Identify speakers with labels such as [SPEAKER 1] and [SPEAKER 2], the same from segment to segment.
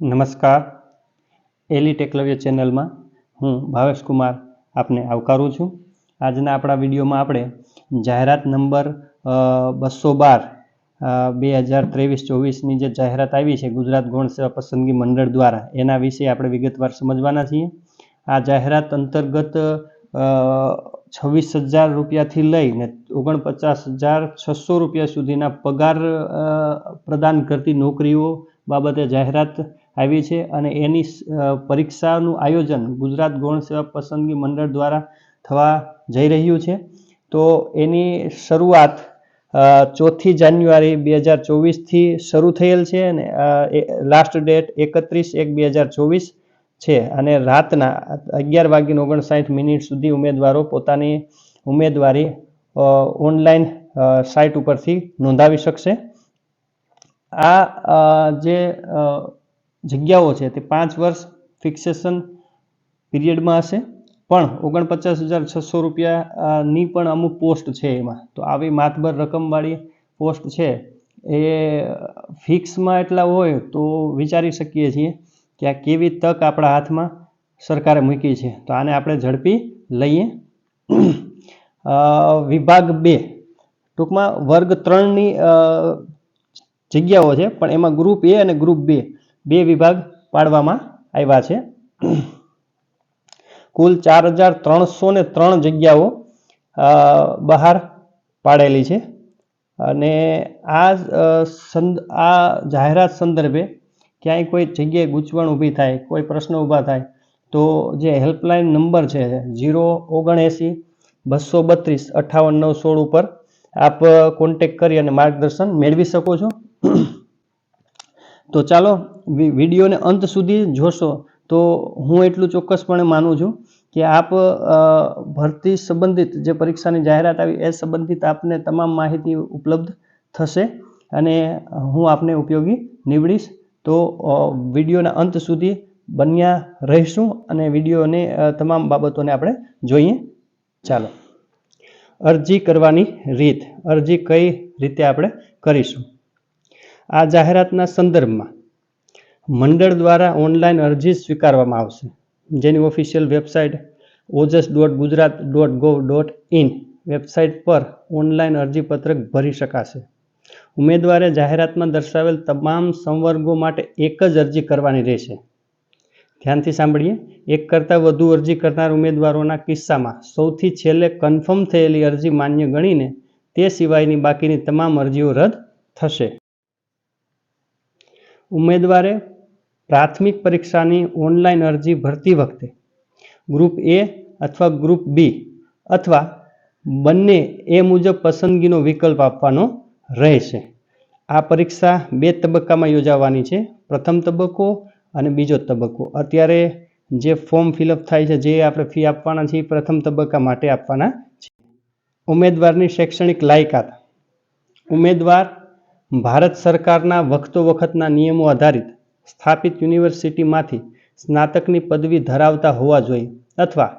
[SPEAKER 1] નમસ્કાર. એલી ટેકલવ્ય ચેનલમાં હું ભાવેશ કુમાર આપને આવકારું છું. આજના આપણા વિડીયોમાં આપણે જાહેરાત નંબર બસો બાર બે હજાર ત્રેવીસ ચોવીસની જે જાહેરાત આવી છે ગુજરાત ગૌણ સેવા પસંદગી મંડળ દ્વારા, એના વિશે આપણે વિગતવાર સમજવાના છીએ. આ જાહેરાત અંતર્ગત છવ્વીસ હજાર રૂપિયાથી લઈને ઓગણપચાસ હજાર છસો રૂપિયા સુધીના પગાર પ્રદાન કરતી નોકરીઓ બાબતે જાહેરાત આવી છે અને એની પરીક્ષાનું આયોજન ગુજરાત ગૌણ સેવા પસંદગી મંડળ દ્વારા થવા જઈ રહ્યું છે. તો એની શરૂઆત ચોથી જાન્યુઆરી બે હજાર ચોવીસથી શરૂ થયેલ છે અને લાસ્ટ ડેટ એકત્રીસ એક બે હજાર ચોવીસ છે. અને રાતના અગિયાર વાગીને ઓગણસાઠ મિનિટ સુધી ઉમેદવારો પોતાની ઉમેદવારી ઓનલાઈન સાઇટ ઉપરથી નોંધાવી શકશે. આ જે જગ્યાઓ છે તે પાંચ વર્ષ ફિક્સેશન પીરિયડમાં હશે. પણ ઓગણપચાસ હજાર છસો રૂપિયાની પણ અમુક પોસ્ટ છે એમાં. તો આવી માતબર રકમવાળી પોસ્ટ છે. એ ફિક્સમાં એટલા હોય તો વિચારી શકીએ છીએ કે આ કેવી તક આપણા હાથમાં સરકારે મૂકી છે. તો આને આપણે ઝડપી લઈએ. વિભાગ બે. ટૂંકમાં વર્ગ ત્રણની જગ્યાઓ છે, પણ એમાં ગ્રુપ એ અને ગ્રુપ બે બે વિભાગ પાડવામાં આવ્યા છે. કુલ ચાર હજાર ત્રણસો ને ત્રણ જગ્યાઓ બહાર પાડેલી છે. અને આ આ જાહેરાત સંદર્ભે ક્યાંય કોઈ જગ્યાએ ગૂંચવણ ઊભી થાય, કોઈ પ્રશ્ન ઊભા થાય, તો જે હેલ્પલાઇન નંબર છે જીરો ઓગણએંસી, બસો બત્રીસ અઠ્ઠાવન નવ સોળ ઉપર આપ કોન્ટેક કરી અને માર્ગદર્શન મેળવી શકો છો. તો ચાલો વિડીયોને અંત સુધી જોશો. તો હું એટલું ચોક્કસપણે માનું છું કે આપ ભરતી સંબંધિત જે પરીક્ષાની જાહેરાત આવી, એ સંબંધિત આપને તમામ માહિતી ઉપલબ્ધ થશે અને હું આપને ઉપયોગી નીવડીશ. તો વિડીયોના અંત સુધી બન્યા રહીશું અને વિડીયોને તમામ બાબતોને આપણે જોઈએ. ચાલો. અરજી કરવાની રીત. અરજી કઈ રીતે આપણે કરીશું? આ જાહેરાતના સંદર્ભમાં મંડળ દ્વારા ઓનલાઈન અરજી સ્વીકારવામાં આવશે. જેની official website Ojas dot Gujarat dot gov dot in website પર ઓનલાઈન અરજીપત્રક ભરી શકાશે. ઉમેદવારે જાહેરાતમાં દર્શાવેલ તમામ સંવર્ગો માટે એક જ અરજી કરવાની રહેશે. ધ્યાનથી સાંભળીએ, એક કરતાં વધુ અરજી કરનાર ઉમેદવારોના કિસ્સામાં સૌથી છેલ્લે કન્ફર્મ થયેલી અરજી માન્ય ગણીને તે સિવાયની બાકીની તમામ અરજીઓ રદ થશે. ઉમેદવારે પ્રાથમિક પરીક્ષાની ઓનલાઈન અરજી ભરતી વખતે ગ્રુપ એ અથવા ગ્રુપ બી અથવા બંને એ મુજબ પસંદગીનો વિકલ્પ આપવાનો રહેશે. આ પરીક્ષા બે તબક્કામાં યોજાવાની છે. પ્રથમ તબક્કો અને બીજો તબક્કો. અત્યારે જે ફોર્મ ફિલઅપ થાય છે, જે આપણે ફી આપવાના છીએ, એ પ્રથમ તબક્કા માટે આપવાના છે. ઉમેદવારની શૈક્ષણિક લાયકાત. ઉમેદવાર ભારત સરકારના વખતો વખતના નિયમો આધારિત સ્થાપિત યુનિવર્સિટીમાંથી સ્નાતકની પદવી ધરાવતા હોવા જોઈએ અથવા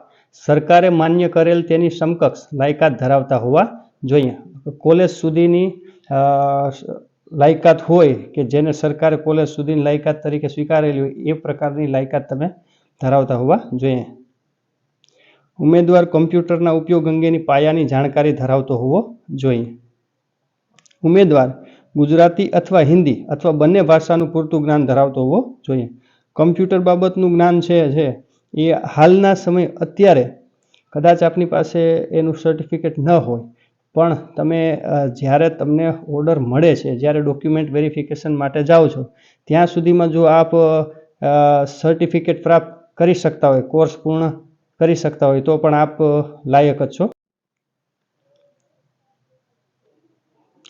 [SPEAKER 1] સરકારે માન્ય કરેલ તેની સમકક્ષ લાયકાત ધરાવતા હોવા જોઈએ. કોલેજ સુધીની લાયકાત હોય કે જેને સરકારે કોલેજ સુધીની લાયકાત તરીકે સ્વીકારેલી હોય એ પ્રકારની લાયકાત તમે ધરાવતા હોવા જોઈએ. ઉમેદવાર કમ્પ્યુટરના ઉપયોગ અંગેની પાયાની જાણકારી ધરાવતો હોવો જોઈએ. ઉમેદવાર ગુજરાતી અથવા હિન્દી અથવા બંને ભાષાનું પૂરતું જ્ઞાન ધરાવતો હોવો જોઈએ. કમ્પ્યુટર બાબતનું જ્ઞાન છે એ હાલના સમય અત્યારે કદાચ આપની પાસે એનું સર્ટિફિકેટ ન હોય, પણ તમે જ્યારે તમને ઓર્ડર મળે છે, જ્યારે ડોક્યુમેન્ટ વેરિફિકેશન માટે જાઓ છો, ત્યાં સુધીમાં જો આપ સર્ટિફિકેટ પ્રાપ્ત કરી શકતા હોય કોર્સ પૂર્ણ કરી શકતા હોય, તો પણ આપ લાયક જ છો.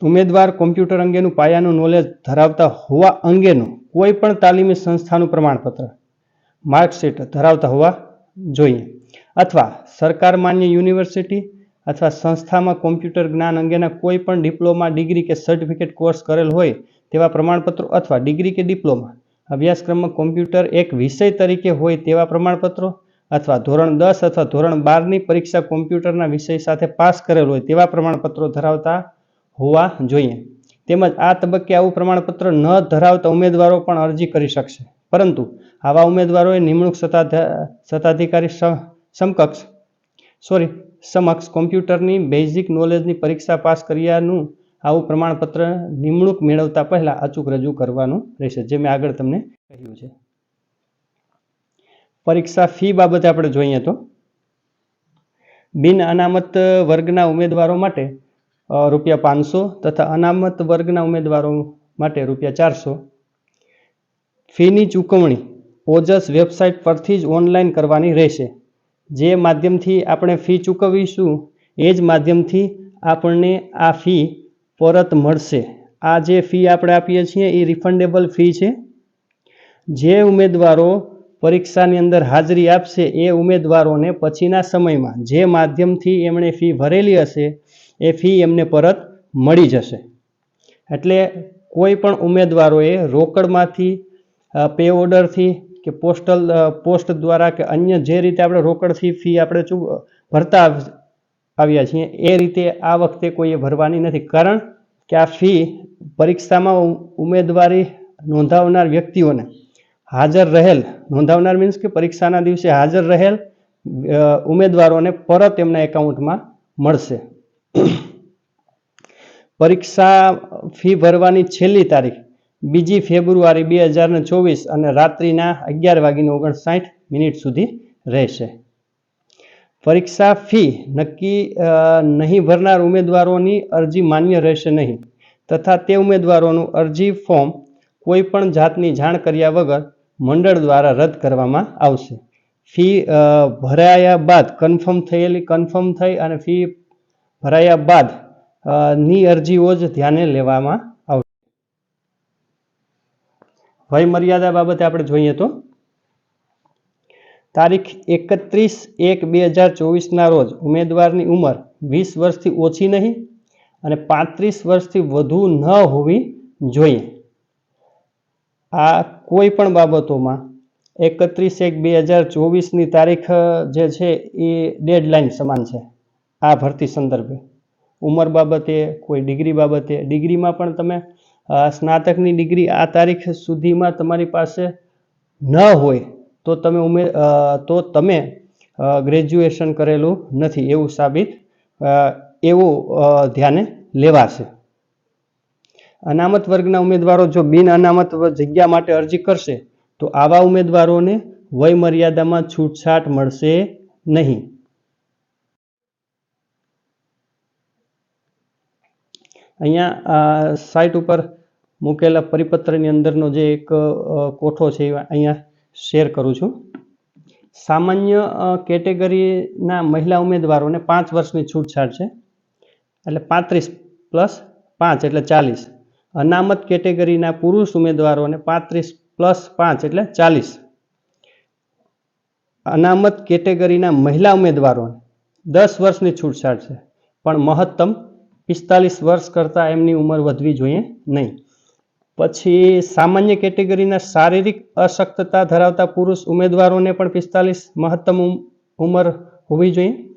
[SPEAKER 1] ઉમેદવાર કોમ્પ્યુટર અંગેનું પાયાનું નોલેજ ધરાવતા હોવા અંગેનું કોઈ પણ તાલીમી સંસ્થાનું પ્રમાણપત્ર માર્કશીટ ધરાવતા હોવા જોઈએ. અથવા સરકાર માન્ય યુનિવર્સિટી અથવા સંસ્થામાં કોમ્પ્યુટર જ્ઞાન અંગેના કોઈ પણ ડિપ્લોમા ડિગ્રી કે સર્ટિફિકેટ કોર્સ કરેલ હોય તેવા પ્રમાણપત્રો અથવા ડિગ્રી કે ડિપ્લોમા અભ્યાસક્રમમાં કોમ્પ્યુટર એક વિષય તરીકે હોય તેવા પ્રમાણપત્રો અથવા ધોરણ દસ અથવા ધોરણ બારની પરીક્ષા કોમ્પ્યુટરના વિષય સાથે પાસ કરેલ હોય તેવા પ્રમાણપત્રો ધરાવતા હોવા જોઈએ. તેમજ આ તબક્કે આવું પ્રમાણપત્ર ન ધરાવતા ઉમેદવારો પણ અરજી કરી શકશે. પરંતુ આવા ઉમેદવારોએ નિમણૂક સત્તાધા- સત્તાધિકારી સમકક્ષ, સોરી સમક્ષ કોમ્પ્યુટરની બેઝિક નોલેજની પરીક્ષા પાસ કર્યાનું આવું પ્રમાણપત્ર નિમણૂક મેળવતા પહેલા અચૂક રજૂ કરવાનું રહેશે, જે મેં આગળ તમને કહ્યું છે. પરીક્ષા ફી બાબતે આપણે જોઈએ તો, બિન અનામત વર્ગના ઉમેદવારો માટે રૂપિયા પાંચસો તથા અનામત વર્ગના ઉમેદવારો માટે રૂપિયા ચારસો. ફીની ચૂકવણી ઓજસ વેબસાઇટ પરથી જ ઓનલાઈન કરવાની રહેશે. જે માધ્યમથી આપણે ફી ચૂકવીશું, એ જ માધ્યમથી આપણને આ ફી પરત મળશે. આ જે ફી આપણે આપીએ છીએ એ રિફંડેબલ ફી છે. જે ઉમેદવારો પરીક્ષાની અંદર હાજરી આપશે એ ઉમેદવારોને પછીના સમયમાં જે માધ્યમથી એમણે ફી ભરેલી હશે એ ફી એમને પરત મળી જશે. એટલે કોઈ પણ ઉમેદવારોએ રોકડમાંથી પે ઓર્ડરથી કે પોસ્ટલ પોસ્ટ દ્વારા કે અન્ય જે રીતે આપણે રોકડથી ફી આપણે ચૂ ભરતા આવ્યા છીએ, એ રીતે આ વખતે કોઈએ ભરવાની નથી. કારણ કે આ ફી પરીક્ષામાં ઉમેદવારી નોંધાવનાર વ્યક્તિઓને હાજર રહેલ, નોંધાવનાર મીન્સ કે પરીક્ષાના દિવસે હાજર રહેલ ઉમેદવારોને પરત એમના એકાઉન્ટમાં મળશે. પરીક્ષા ફી ભરવાની છેલ્લી તારીખ, બીજી ફેબ્રુઆરી બે હજાર ને ચોવીસ અને રાત્રિના અગિયાર વાગીને ઓગણસાઠ મિનિટ સુધી રહેશે. પરીક્ષા ફી નક્કી નહીં ભરનાર ઉમેદવારોની અરજી માન્ય રહેશે નહીં તથા તે ઉમેદવારોનું અરજી ફોર્મ કોઈ પણ જાતની જાણ કર્યા વગર મંડળ દ્વારા રદ કરવામાં આવશે. ફી ભરાયા બાદ કન્ફર્મ થયેલી કન્ફર્મ થઈ અને ફી ભરાયા બાદની અરજીઓ જ ધ્યાને લેવામાં આવશે. વય મર્યાદા બાબતે આપણે જોઈએ તો, તારીખ એકત્રીસ એક બે હજાર ચોવીસના રોજ ઉમેદવારની ઉંમર વીસ વર્ષથી ઓછી નહીં અને પાંત્રીસ વર્ષથી વધુ ન હોવી જોઈએ. આ કોઈ પણ બાબતોમાં એકત્રીસ એક બે હજાર ચોવીસની તારીખ જે છે એ ડેડલાઇન સમાન છે. આ ભરતી સંદર્ભે. ઉંમર બાબતે, કોઈ ડિગ્રી બાબતે, ડિગ્રીમાં પણ તમે સ્નાતકની ડિગ્રી આ તારીખ સુધીમાં તમારી પાસે ન હોય તો તમે ઉમે તો તમે ગ્રેજ્યુએશન કરેલું નથી એવું સાબિત એવું ધ્યાને લેવાશે. અનામત વર્ગના ઉમેદવારો જો બિન અનામત જગ્યા માટે અરજી કરશે, તો આવા ઉમેદવારોને વય મર્યાદામાં છૂટછાટ મળશે નહીં. અહીંયા સાઇટ ઉપર મૂકેલા પરિપત્રની અંદરનો જે એક કોઠો છે એ અહીંયા શેર કરું છું. સામાન્ય કેટેગરીના મહિલા ઉમેદવારોને પાંચ વર્ષની છૂટછાટ છે. એટલે પાંત્રીસ પ્લસ પાંચ, એટલે ચાલીસ. અનામત કેટેગરીના પુરુષ ઉમેદવારોને પાંત્રીસ પ્લસ પાંચ, એટલે ચાલીસ. અનામત કેટેગરીના મહિલા ઉમેદવારોને દસ વર્ષની છૂટછાટ છે. પણ મહત્તમ પિસ્તાલીસ વર્ષ કરતાં એમની ઉંમર વધવી જોઈએ નહીં. પછી સામાન્ય કેટેગરીના શારીરિક અશક્તતા ધરાવતા પુરુષ ઉમેદવારોને પણ પિસ્તાલીસ મહત્તમ ઉમ- ઉંમર હોવી જોઈએ.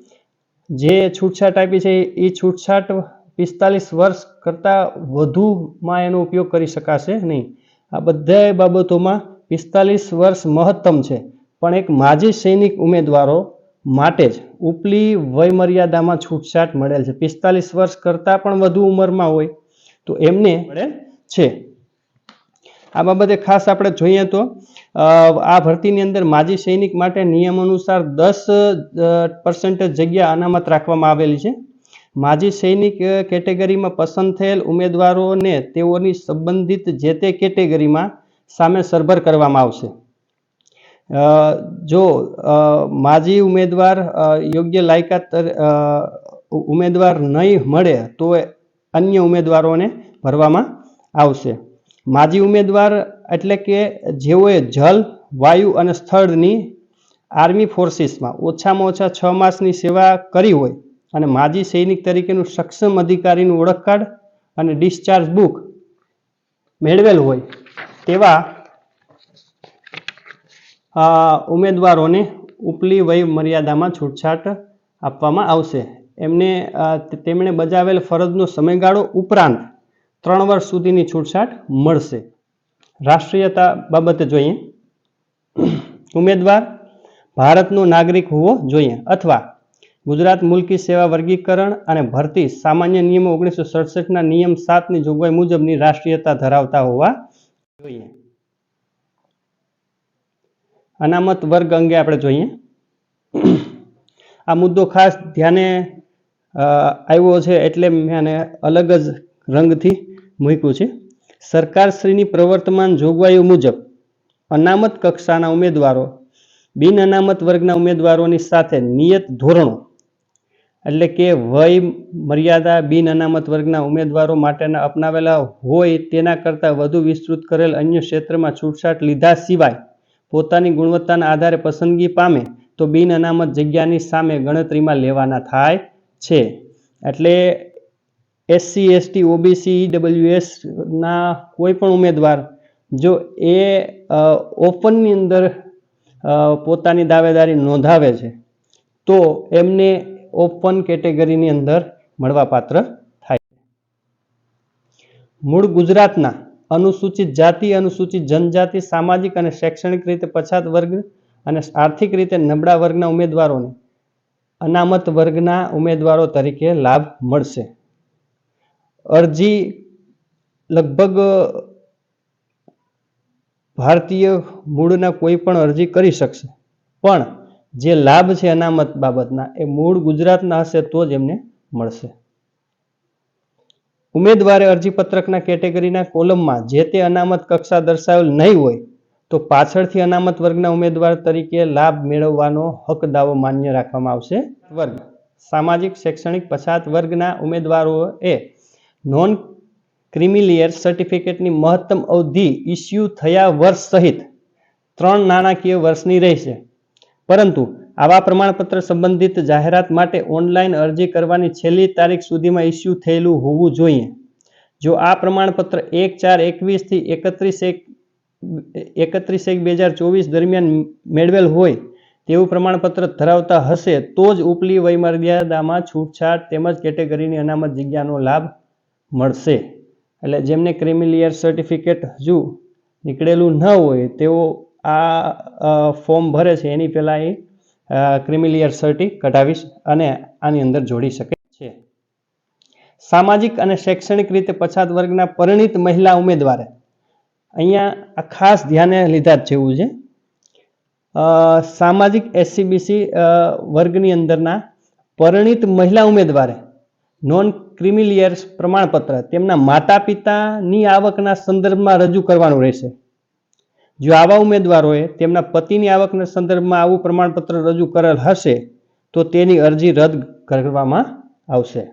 [SPEAKER 1] જે છૂટછાટ આપી છે એ છૂટછાટ પિસ્તાલીસ વર્ષ કરતાં વધુમાં એનો ઉપયોગ કરી શકાશે નહીં. આ બધા બાબતોમાં પિસ્તાલીસ વર્ષ મહત્તમ છે. પણ એક માજી સૈનિક ઉમેદવારો માટે જ ઉપલી વયમર્યાદામાં છૂટછાટ મળેલ છે. પિસ્તાલીસ વર્ષ કરતાં પણ વધુ ઉંમરમાં હોય તો એમને મળે છે. આ બાબતે ખાસ આપણે જોઈએ તો આ ભરતીની અંદર માજી સૈનિક માટે નિયમ અનુસાર દસ પર્સન્ટેજ જગ્યા અનામત રાખવામાં આવેલી છે. માજી સૈનિક કેટેગરીમાં પસંદ થયેલ ઉમેદવારોને તેઓની સંબંધિત જે તે કેટેગરીમાં સામે સરભર કરવામાં આવશે. જો માજી ઉમેદવાર યોગ્ય લાયકાત ઉમેદવાર નહીં મળે તો અન્ય ઉમેદવારોને ભરવામાં આવશે. માજી ઉમેદવાર એટલે કે જેઓએ જલ, વાયુ અને સ્થળની આર્મી ફોર્સીસમાં ઓછામાં ઓછા છ માસની સેવા કરી હોય અને માજી સૈનિક તરીકેનું સક્ષમ અધિકારીનું ઓળખ કાર્ડ અને ડિસ્ચાર્જ બુક મેળવેલ હોય, તેવા ઉમેદવારોને ઉપલી વય મર્યાદામાં છૂટછાટ આપવામાં આવશે. એમને તેમણે બજાવેલ ફરજનો સમયગાળો ઉપરાંત ત્રણ વર્ષ સુધીની છૂટછાટ મળશે. રાષ્ટ્રીયતા બાબતે જોઈએ. ઉમેદવાર ભારતનો નાગરિક હોવો જોઈએ અથવા ગુજરાત મુલકી સેવા વર્ગીકરણ અને ભરતી સામાન્ય નિયમો ઓગણીસો સડસઠના નિયમ સાતની જોગવાઈ મુજબની રાષ્ટ્રીયતા ધરાવતા હોવા જોઈએ. અનામત વર્ગ અંગે આપણે જોઈએ. આ મુદ્દો ખાસ ધ્યાને આવ્યો છે એટલે મેં આને અલગ જ રંગથી મૂક્યું છે. સરકારશ્રીની પ્રવર્તમાન જોગવાઈઓ મુજબ અનામત કક્ષાના ઉમેદવારો, બિન અનામત વર્ગના ઉમેદવારોની સાથે નિયત ધોરણો, એટલે કે વય, મર્યાદા, બિન અનામત વર્ગના ઉમેદવારો માટેના અપનાવેલા હોય તેના કરતાં વધુ વિસ્તૃત કરેલ અન્ય ક્ષેત્રમાં છૂટછાટ લીધા સિવાય પોતાની ગુણવત્તાના આધારે પસંદગી પામે તો બિન અનામત જગ્યાની સામે ગણતરીમાં લેવાના થાય છે. એટલે એસસી એસટી ઓબીસી ડબલ્યુએસના કોઈ પણ ઉમેદવાર જો એ ઓપનની અંદર પોતાની દાવેદારી નોંધાવે છે, તો એમને ઓપન કેટેગરીની અંદર મળવાપાત્ર થાય છે. મૂળ ગુજરાતના અનુસૂચિત જાતિ, અનુસૂચિત જનજાતિ, સામાજિક અને શૈક્ષણિક રીતે પછાત વર્ગ અને આર્થિક રીતે નબળા વર્ગના ઉમેદવારોને અનામત વર્ગના ઉમેદવારો તરીકે લાભ મળશે. અરજી લગભગ ભારતીય મૂળના કોઈ પણ અરજી કરી શકશે. પણ જે લાભ છે અનામત બાબતના એ મૂળ ગુજરાતના હશે તો જ એમને મળશે. ઉમેદવારે અરજીપત્રકના કેટેગરીના કોલમમાં જે તે અનામત કક્ષા દર્શાવેલ નહીં હોય, તો પાછળથી અનામત વર્ગના ઉમેદવાર તરીકે લાભ મેળવવાનો હક દાવો માન્ય રાખવામાં આવશે. વર્ગ. સામાજિક, શૈક્ષણિક પછાત વર્ગના ઉમેદવારોએ નોન ક્રિમિલિયર સર્ટિફિકેટની મહત્તમ અવધિ ઇસ્યુ થયા વર્ષ સહિત ત્રણ નાણાકીય વર્ષની રહેશે. પરંતુ આવા પ્રમાણપત્ર સંબંધિત જાહેરાત માટે ઓનલાઈન અરજી કરવાની છેલ્લી તારીખ સુધીમાં ઇસ્યુ થયેલું હોવું જોઈએ. જો આ પ્રમાણપત્ર એક ચાર એકવીસથી એકત્રીસ એક એકત્રીસ એક બે હજાર ચોવીસ દરમિયાન મેળવેલ હોય તેવું પ્રમાણપત્ર ધરાવતા હશે, તો જ ઉપલી વયમર્યાદામાં છૂટછાટ તેમજ કેટેગરીની અનામત જગ્યાનો લાભ મળશે. એટલે જેમને ક્રિમિલિયર સર્ટિફિકેટ હજુ નીકળેલું ન હોય, તેઓ આ ફોર્મ ભરે છે. એની પહેલાં એ ક્રિમિલિયર સર્ટી કઢાવી અને આની અંદર જોડી શકે છે. સામાજિક અને શૈક્ષણિક રીતે પછાત વર્ગના પરિણિત મહિલા ઉમેદવારે અહીંયા આ ખાસ ધ્યાને લીધા જ જેવું છે. સામાજિક એસસીબીસી વર્ગની અંદરના પરિણિત મહિલા ઉમેદવારે નોન ક્રિમિલિયર્સ પ્રમાણપત્ર તેમના માતા પિતાની આવકના સંદર્ભમાં રજૂ કરવાનું રહેશે. જો આવા ઉમેદવારોએ તેમના પતિની આવકના સંદર્ભમાં આવું પ્રમાણપત્ર રજૂ કરેલ હશે, તો તેની અરજી રદ કરવામાં આવશે.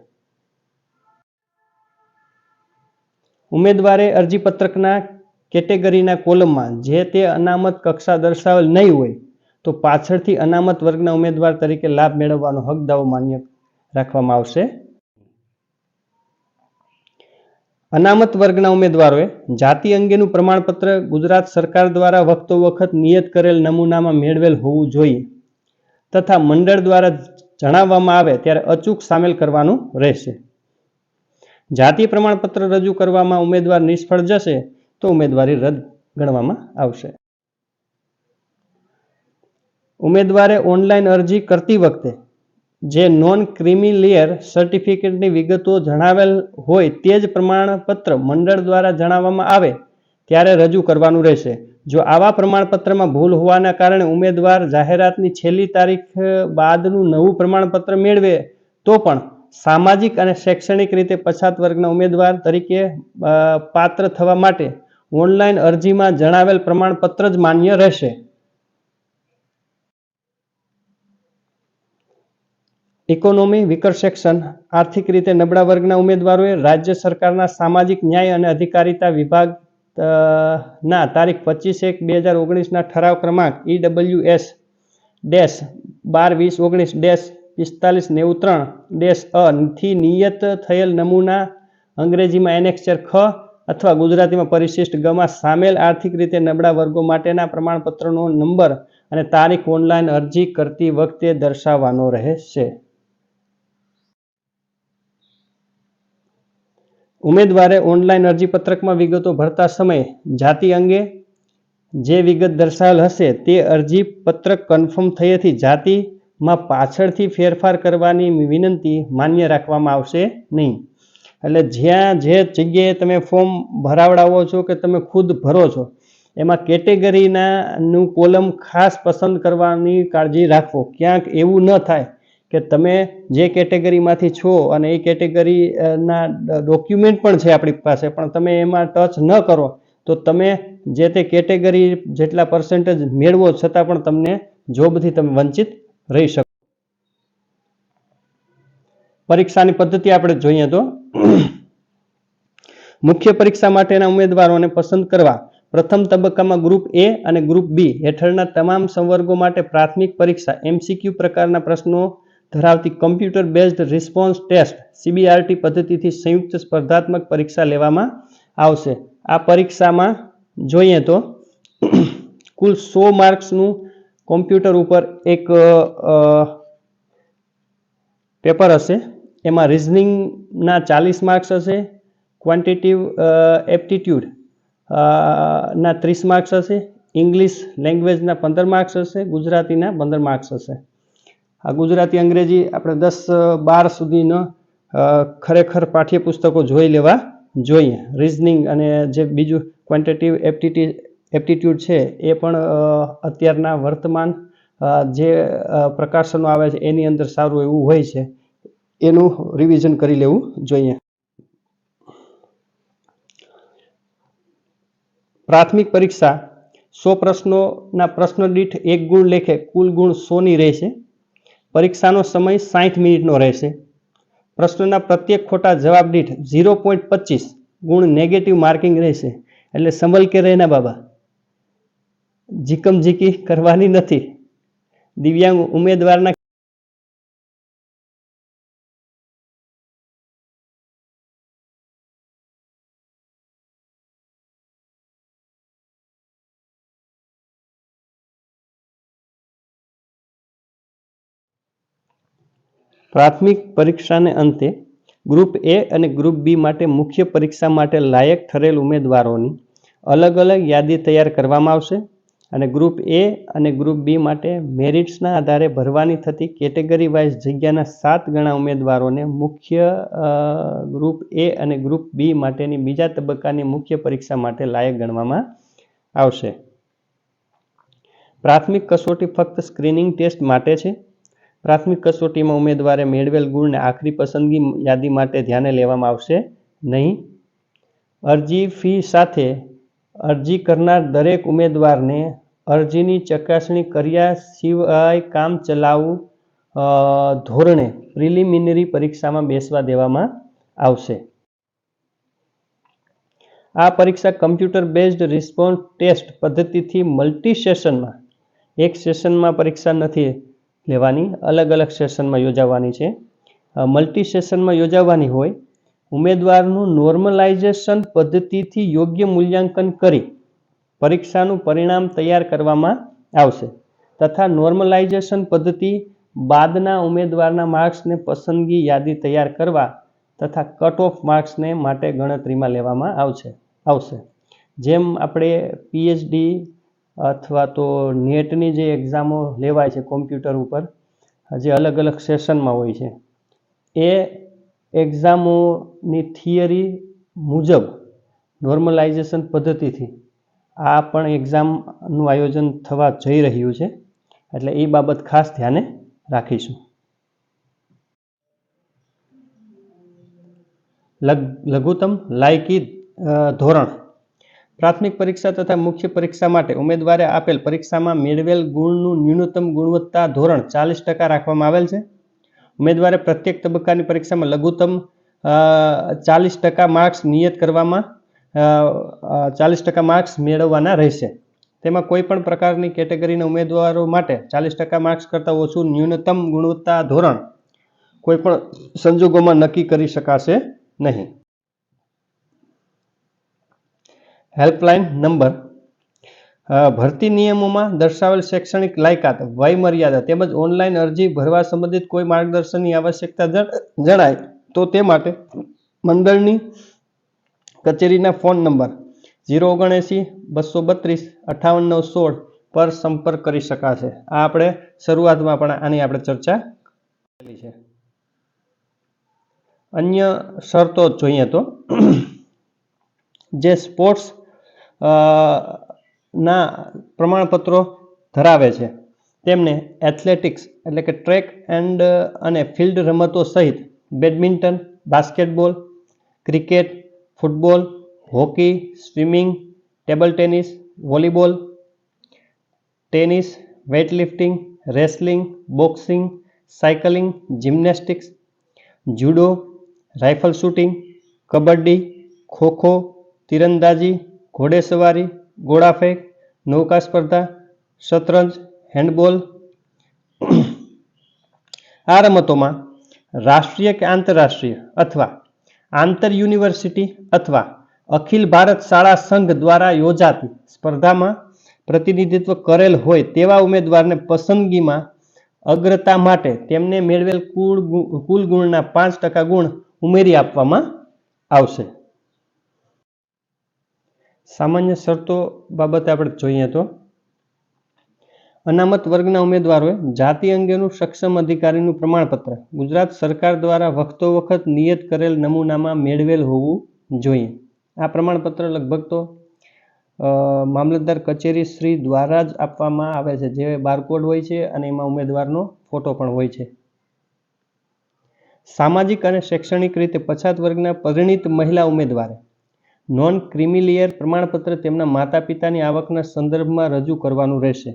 [SPEAKER 1] ઉમેદવારે અરજીપત્રકના કેટેગરીના કોલમમાં જે તે અનામત કક્ષા દર્શાવેલ નહીં હોય, તો પાછળથી અનામત વર્ગના ઉમેદવાર તરીકે લાભ મેળવવાનો હક માન્ય રાખવામાં આવશે. અનામત વર્ગના ઉમેદવારોએ જાતિ અંગેનું પ્રમાણપત્ર ગુજરાત સરકાર દ્વારા વખતો વખત નિયત કરેલ નમૂનામાં મેળવેલ હોવું જોઈએ તથા મંડળ દ્વારા જણાવવામાં આવે ત્યારે અચૂક સામેલ કરવાનું રહેશે. જાતિ પ્રમાણપત્ર રજૂ કરવામાં ઉમેદવાર નિષ્ફળ જશે તો ઉમેદવારી રદ ગણવામાં આવશે. ઉમેદવારે ઓનલાઈન અરજી કરતી વખતે જે નોન ક્રિમિલિયર સર્ટિફિકેટની વિગતો જણાવેલ હોય તે જ પ્રમાણપત્ર મંડળ દ્વારા જણાવવામાં આવે ત્યારે રજૂ કરવાનું રહેશે. જો આવા પ્રમાણપત્રમાં ભૂલ હોવાના કારણે ઉમેદવાર જાહેરાતની છેલ્લી તારીખ બાદનું નવું પ્રમાણપત્ર મેળવે, તો પણ સામાજિક અને શૈક્ષણિક રીતે પછાત વર્ગના ઉમેદવાર તરીકે પાત્ર થવા માટે ઓનલાઈન અરજીમાં જણાવેલ પ્રમાણપત્ર જ માન્ય રહેશે. ઇકોનોમી વિકર સેક્શન આર્થિક રીતે નબળા વર્ગના ઉમેદવારોએ રાજ્ય સરકારના સામાજિક ન્યાય અને અધિકારીતા વિભાગ ના, તારીખ પચીસ એક બે હજાર ઓગણીસના ઠરાવ ક્રમાંક ઈ ડબલ્યુ એસ ડેશ બાર વીસ ઓગણીસ ડેશ પિસ્તાલીસ નેવું ત્રણ ડેશ અ થી નિયત થયેલ નમૂના અંગ્રેજીમાં એનેક્ચર ખ અથવા ગુજરાતીમાં પરિશિષ્ટ ગમાં સામેલ આર્થિક રીતે નબળા વર્ગો માટેના પ્રમાણપત્રનો નંબર અને તારીખ ઓનલાઈન અરજી કરતી વખતે દર્શાવવાનો રહેશે. ઉમેદવારે ઓનલાઈન અરજીપત્રકમાં વિગતો ભરતા સમયે જાતિ અંગે જે વિગત દર્શાવેલ હશે તે અરજી પત્રક કન્ફર્મ થયેથી જાતિમાં પાછળથી ફેરફાર કરવાની વિનંતી માન્ય રાખવામાં આવશે નહીં. એટલે જ્યાં જે જગ્યાએ તમે ફોર્મ ભરાવડાવો છો કે તમે ખુદ ભરો છો, એમાં કેટેગરીના નું કોલમ ખાસ પસંદ કરવાની કાળજી રાખવો ક્યાંક એવું ન થાય કે તમે જે કેટેગરીમાંથી છો અને એ કેટેગરીના ડોક્યુમેન્ટ પણ છે આપણી પાસે, પણ તમે એમાં ટચ ન કરો, તો તમે જે તે કેટેગરી જેટલા પર્સન્ટેજ મેળવો છતાં પણ તમને જોબથી તમે વંચિત રહી શકો. પરીક્ષાની પદ્ધતિ આપણે જોઈએ તો, મુખ્ય પરીક્ષા માટેના ઉમેદવારોને પસંદ કરવા, પ્રથમ તબક્કામાં ગ્રુપ એ અને ગ્રુપ બી હેઠળના તમામ સંવર્ગો માટે પ્રાથમિક પરીક્ષા એમસીક્યુ પ્રકારના પ્રશ્નો ધરાવતી computer based response test CBRT પદ્ધતિથી સંયુક્ત સ્પર્ધાત્મક પરીક્ષા લેવામાં આવશે. આ પરીક્ષામાં જોઈએ તો કુલ સો માર્ક્સનું કોમ્પ્યુટર ઉપર એક પેપર હશે. એમાં રિઝનિંગના ચાલીસ માર્ક્સ હશે ક્વોન્ટિટિવ એપ્ટિટ્યૂડ ના ત્રીસ માર્ક્સ હશે ઇંગ્લિશ લેંગ્વેજના પંદર માર્ક્સ હશે, ગુજરાતીના પંદર માર્ક્સ હશે. આ ગુજરાતી અંગ્રેજી આપણે દસ, બાર સુધીનો ખરેખર પાઠ્યપુસ્તકો જોઈ લેવા જોઈએ. રિઝનિંગ અને જે બીજું ક્વોન્ટિટિવ એપ્ટિટી એપ્ટિટ્યૂડ છે, એ પણ અત્યારના વર્તમાન જે પ્રકાશનો આવે છે, એની અંદર સારું એવું હોય છે, એનું રિવિઝન કરી લેવું જોઈએ. પ્રાથમિક પરીક્ષા સો પ્રશ્નોના પ્રશ્ન દીઠ એક ગુણ લેખે કુલ ગુણ સોની રહેશે. પરીક્ષાનો સમય સાઠ મિનિટનો રહેશે. પ્રશ્નના પ્રત્યેક ખોટા જવાબ દીઠ ઝીરો પોઈન્ટ પચીસ ગુણ નેગેટિવ માર્કિંગ રહેશે. એટલે સંભલ કે રહેના બાબા? જીકમ જીકી કરવાની નથી. દિવ્યાંગ ઉમેદવારના પ્રાથમિક પરીક્ષાને અંતે ગ્રુપ એ અને ગ્રુપ બી માટે મુખ્ય પરીક્ષા માટે લાયક ઠરેલ ઉમેદવારોની અલગ અલગ યાદી તૈયાર કરવામાં આવશે અને ગ્રુપ એ અને ગ્રુપ બી માટે મેરિટ્સના આધારે ભરવાની થતી કેટેગરી વાઇઝ જગ્યાના સાત ગણા ઉમેદવારોને મુખ્ય ગ્રુપ એ અને ગ્રુપ બી માટેની બીજા તબક્કાની મુખ્ય પરીક્ષા માટે લાયક ગણવામાં આવશે. પ્રાથમિક કસોટી ફક્ત સ્ક્રીનિંગ ટેસ્ટ માટે છે. પ્રાથમિક કસોટીમાં ઉમેદવારે મેળવેલ ગુણને આખરી પસંદગી યાદી માટે ધ્યાને લેવામાં આવશે નહીં. અરજી ફી સાથે અરજી કરનાર દરેક ઉમેદવારને અરજીની ચકાસણી કર્યા સિવાય કામ ચલાઉ ધોરણે પ્રિલિમિનરી પરીક્ષામાં બેસવા દેવામાં આવશે. આ પરીક્ષા કમ્પ્યુટર બેઝડ રિસ્પોન્સ ટેસ્ટ પદ્ધતિથી મલ્ટી સેશનમાં, એક સેશનમાં પરીક્ષા નથી લેવાની, અલગ અલગ સેશનમાં યોજાવાની છે. મલ્ટી સેશનમાં યોજાવાની હોય, ઉમેદવારનું નોર્મલાઇઝેશન પદ્ધતિથી યોગ્ય મૂલ્યાંકન કરી પરીક્ષાનું પરિણામ તૈયાર કરવામાં આવશે તથા નોર્મલાઇઝેશન પદ્ધતિ બાદના ઉમેદવારના માર્ક્સને પસંદગી યાદી તૈયાર કરવા તથા કટ ઓફ માર્ક્સને માટે ગણતરીમાં લેવામાં આવશે આવશે. જેમ આપણે પીએચડી અથવા તો નેટની જે એક્ઝામો લેવાય છે કોમ્પ્યુટર ઉપર, જે અલગ અલગ સેશનમાં હોય છે, એ એક્ઝામોની થિયરી મુજબ નોર્મલાઇઝેશન પદ્ધતિથી આ પણ એક્ઝામનું આયોજન થવા જઈ રહ્યું છે. એટલે એ બાબત ખાસ ધ્યાને રાખીશું. લઘ લઘુત્તમ લાયકી ધોરણ. પ્રાથમિક પરીક્ષા તથા મુખ્ય પરીક્ષા માટે ઉમેદવારે આપેલ પરીક્ષામાં મેળવેલ ગુણનું ન્યૂનતમ ગુણવત્તા ધોરણ ચાલીસ ટકા રાખવામાં આવેલ છે. ઉમેદવારે પ્રત્યેક તબક્કાની પરીક્ષામાં લઘુત્તમ ચાલીસ ટકા માર્ક્સ નિયત કરવામાં ચાલીસ ટકા માર્ક્સ મેળવવાના રહેશે. તેમાં કોઈ પણ પ્રકારની કેટેગરીના ઉમેદવારો માટે ચાલીસ ટકા માર્ક્સ કરતાં ઓછું ન્યૂનતમ ગુણવત્તા ધોરણ કોઈ પણ સંજોગોમાં નક્કી કરી શકાશે નહીં. હેલ્પલાઇન નંબર ભરતી નિયમોમાં દર્શાવેલ શૈક્ષણિક લાયકાત વય મર્યાદા તેમજ ઓનલાઈન અરજી ભરવા સંબંધિત કોઈ માર્ગદર્શનની આવશ્યકતા જણ- જણાય તો તે માટે મંડળની કચેરીના ફોન નંબર ઝીરો ઓગણએંસી બસો બત્રીસ અઠાવન સોળ પર સંપર્ક કરી શકાશે. આ આપણે શરૂઆતમાં પણ આની આપણે ચર્ચા કરેલી છે. અન્ય શરતો જોઈએ તો, જે સ્પોર્ટ્સ ના પ્રમાણપત્રો ધરાવે છે. તેમને એથ્લેટિક્સ એટલે કે ટ્રેક એન્ડ અને ફિલ્ડ રમતો સહિત badminton, basketball, cricket, football, hockey, swimming, table tennis, volleyball, tennis weightlifting wrestling, boxing, cycling, gymnastics, judo, rifle shooting, kabaddi kho kho તીરંદાજી ઘોડેસવારી ગોળાફેંક નૌકા સ્પર્ધા, શતરંજ, હેન્ડબોલ. આ રમતોમાં રાષ્ટ્રીય કે આંતરરાષ્ટ્રીય અથવા આંતર યુનિવર્સિટી અથવા અખિલ ભારત શાળા સંઘ દ્વારા યોજાતી સ્પર્ધામાં પ્રતિનિધિત્વ કરેલ હોય તેવા ઉમેદવારને પસંદગીમાં અગ્રતા માટે તેમને મેળવેલ કુલ કુલ ગુણના પાંચ ટકા ગુણ ઉમેરી આપવામાં આવશે. સામાન્ય શરતો બાબતે આપણે જોઈએ તો, અનામત વર્ગના ઉમેદવારોએ જાતિ અંગેનું સક્ષમ અધિકારીનું પ્રમાણપત્ર. ગુજરાત સરકાર દ્વારા વખતો વખત નિયત કરેલ નમૂનામાં મેળવેલ હોવું જોઈએ. આ પ્રમાણપત્ર લગભગ તો મામલતદાર કચેરી શ્રી દ્વારા જ આપવામાં આવે છે. જે બારકોડ હોય છે અને એમાં ઉમેદવારનો ફોટો પણ હોય છે. સામાજિક અને શૈક્ષણિક રીતે પછાત વર્ગના પરિણિત મહિલા ઉમેદવારે નોન ક્રિમિલિયર પ્રમાણપત્ર તેમના માતા પિતાની આવકના સંદર્ભમાં રજૂ કરવાનું રહેશે.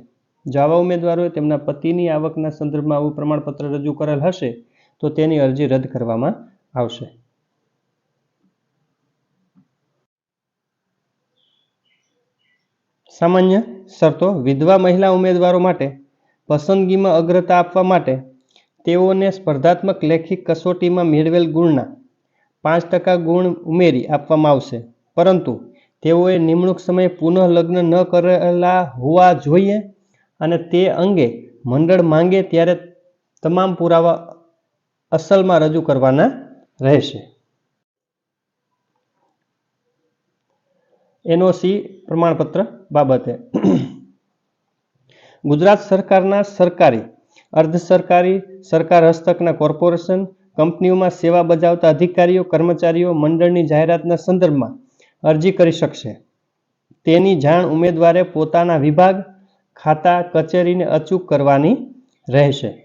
[SPEAKER 1] જાવા ઉમેદવારોએ તેમના પતિની આવકના સંદર્ભમાં આવું પ્રમાણપત્ર રજૂ કરેલ હશે, તો તેની અરજી રદ કરવામાં આવશે. સામાન્ય શરતો, વિધવા મહિલા ઉમેદવારો માટે, પસંદગીમાં અગ્રતા આપવા માટે, તેઓને સ્પર્ધાત્મક લેખિત કસોટીમાં મેળવેલ ગુણના પાંચ ટકા ગુણ ઉમેરી આપવામાં આવશે. પરંતુ તેઓએ નિમણૂક સમયે પુનઃ લગ્ન ન કરેલા હોવા જોઈએ અને તે અંગે મંડળ માંગે ત્યારે તમામ પુરાવા અસલમાં રજૂ કરવાના રહેશે. એનઓસી પ્રમાણપત્ર બાબતે ગુજરાત સરકારના સરકારી અર્ધ સરકારી સરકાર હસ્તકના કોર્પોરેશન કંપનીઓમાં સેવા બજાવતા અધિકારીઓ, કર્મચારીઓ, મંડળની જાહેરાતના સંદર્ભમાં અરજી કરી શકશે. તેની જાણ ઉમેદવારે પોતાના વિભાગ ખાતા કચેરીને અચૂક કરવાની રહેશે.